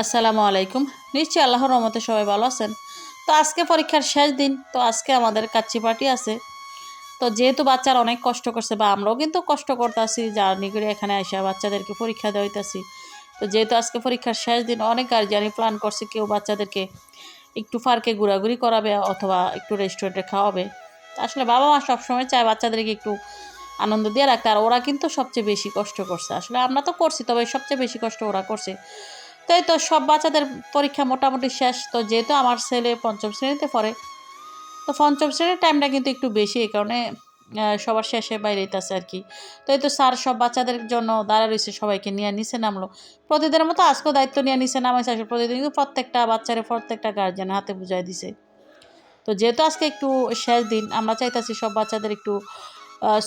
আসসালামু আলাইকুম। নিশ্চয়ই আল্লাহর রহমতে সবাই ভালো আছেন। তো আজকে পরীক্ষার শেষ দিন, তো আজকে আমাদের কাচ্চি পার্টি আছে। তো যেহেতু বাচ্চারা অনেক কষ্ট করছে বা আমরাও কিন্তু কষ্ট করতেছি, জার্নি করে এখানে আসা বাচ্চাদেরকে পরীক্ষা দেওয়াইতেছি। তো যেহেতু আজকে পরীক্ষার শেষ দিন, অনেক গার্জিয়ানি প্ল্যান করছে কেউ বাচ্চাদেরকে একটু পার্কে ঘোরাঘুরি করাবে অথবা একটু রেস্টুরেন্টে খাওয়াবে। আসলে বাবা মা সবসময় চায় বাচ্চাদেরকে একটু আনন্দ দিয়ে রাখতে, আর ওরা কিন্তু সবচেয়ে বেশি কষ্ট করছে। আসলে আমরা তো করছি, তবে সবচেয়ে বেশি কষ্ট ওরা করছে। তাই তো সব বাচ্চাদের পরীক্ষা মোটামুটি শেষ। তো যেহেতু আমার ছেলে পঞ্চম শ্রেণীতে পড়ে, তো পঞ্চম শ্রেণির টাইমটা কিন্তু একটু বেশি, এই কারণে সবার শেষে বাইরে আছে আর কি। তো এই তো স্যার সব বাচ্চাদের জন্য দাঁড়া রয়েছে, সবাইকে নিয়ে নিচে নামলো। প্রতিদিনের মতো আজকেও দায়িত্ব নিয়ে নিচে নামাইছে, আসলে প্রতিদিন কিন্তু প্রত্যেকটা বাচ্চারে প্রত্যেকটা গার্জেন হাতে বুঝাই দিছে। তো যেহেতু আজকে একটু শেষ দিন, আমরা চাইতাছি সব বাচ্চাদের একটু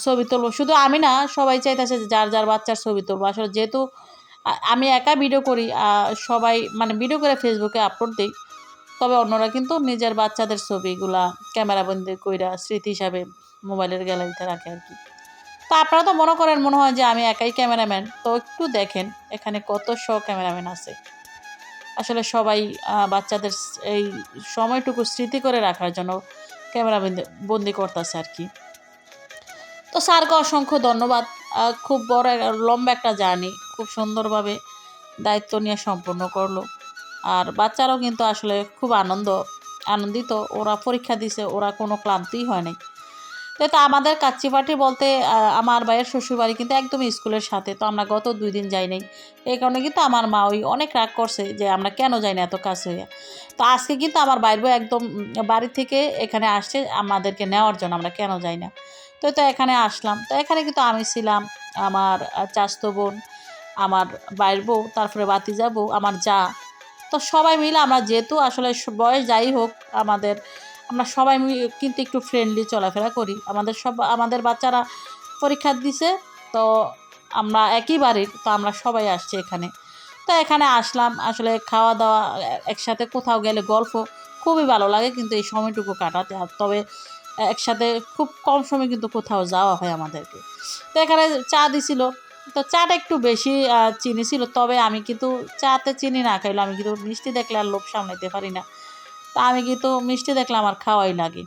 ছবি তুলবো। শুধু আমি না, সবাই চাইতেছে যার যার বাচ্চার ছবি তুলবো। আসলে যেহেতু আমি একা ভিডিও করি সবাই মানে ভিডিও করে ফেসবুকে আপলোড দিই। তবে অন্যরা কিন্তু নিজের বাচ্চাদের ছবিগুলা ক্যামেরাবন্দি কইরা স্মৃতি হিসাবে মোবাইলের গ্যালারিতে রাখে আর কি। তো আপনারা তো মনে করেন, মনে হয় যে আমি একাই ক্যামেরাম্যান তো একটু দেখেন এখানে কত শ ক্যামেরাম্যান আছে। আসলে সবাই বাচ্চাদের এই সময়টুকু স্মৃতি করে রাখার জন্য ক্যামেরা বন্দি করতেছে আর কি। তো স্যারকে অসংখ্য ধন্যবাদ। খুব বড় লম্বা একটা জার্নি খুব সুন্দরভাবে দায়িত্ব নিয়ে সম্পূর্ণ করল। আর বাচ্চারাও কিন্তু আসলে খুব আনন্দ, আনন্দিত। ওরা পরীক্ষা দিছে, ওরা কোনো ক্লান্তিই হয় নাই। তো এটা আমাদের কাচ্চি পার্টি বলতে আমার ভাইয়ের শ্বশুরবাড়ি কিন্তু একদম স্কুলের সাথে। তো আমরা গত দুই দিন যাই নাই। এই কারণে কিন্তু আমার মা ওই অনেক রাগ করছে যে আমরা কেন যাই না এত কাছে হইয়া। তো আজকে কিন্তু আমার বাইর বউ একদম বাড়ি থেকে এখানে আসছে, আমাদেরকে নেওয়ার জন্য আমরা কেন যাই না। তো তো এখানে আসলাম। তো এখানে কিন্তু আমি ছিলাম আমার চাচতো বোন। আমার বাইর বউ, তারপরে বাতি বউ, আমার যা। তো সবাই মিলে আমরা যেহেতু আসলে বয়স যাই হোক, আমাদের আমরা সবাই কিন্তু একটু ফ্রেন্ডলি চলাফেরা করি। আমাদের সব আমাদের বাচ্চারা পরীক্ষা দিছে, তো আমরা একই বাড়ির, তো আমরা সবাই আসছি এখানে। তো এখানে আসলাম, আসলে খাওয়া দাওয়া, একসাথে কোথাও গেলে গল্প খুবই ভালো লাগে কিন্তু এই সময়টুকু কাটাতে আর তবে একসাথে খুব কম সময় কিন্তু কোথাও যাওয়া হয় আমাদেরকে। তো এখানে চা দিছিল তো চাটা একটু বেশি চিনি ছিল, তবে আমি কিন্তু চাতে চিনি না খাইলে আমি কিন্তু মিষ্টি দেখলে আর লোভ সামলাইতে পারি না। তা আমি কিন্তু মিষ্টি দেখলে আমার খাওয়াই লাগে।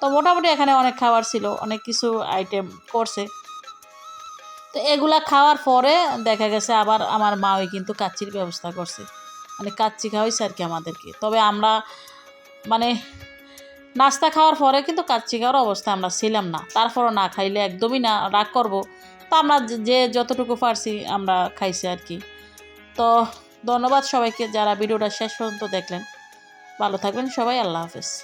তো মোটামুটি এখানে অনেক খাবার ছিল, অনেক কিছু আইটেম করছে। তো এগুলা খাওয়ার পরে দেখা গেছে আবার আমার মা ওই কিন্তু কাচ্চির ব্যবস্থা করছে। মানে কাচ্চি খাওয়াইছে আর কি আমাদেরকে। তবে আমরা মানে নাস্তা খাওয়ার পরে কিন্তু কাচ্চি খাওয়ার অবস্থা আমরা ছিলাম না। তারপরও না খাইলে একদমই না, রাগ করব। তো আমরা যে- যতটুকু পারছি আমরা খাইছি আর কি। তো ধন্যবাদ সবাইকে যারা ভিডিওটা শেষ পর্যন্ত দেখলেন। ভালো থাকবেন সবাই, আল্লাহ হাফেজ।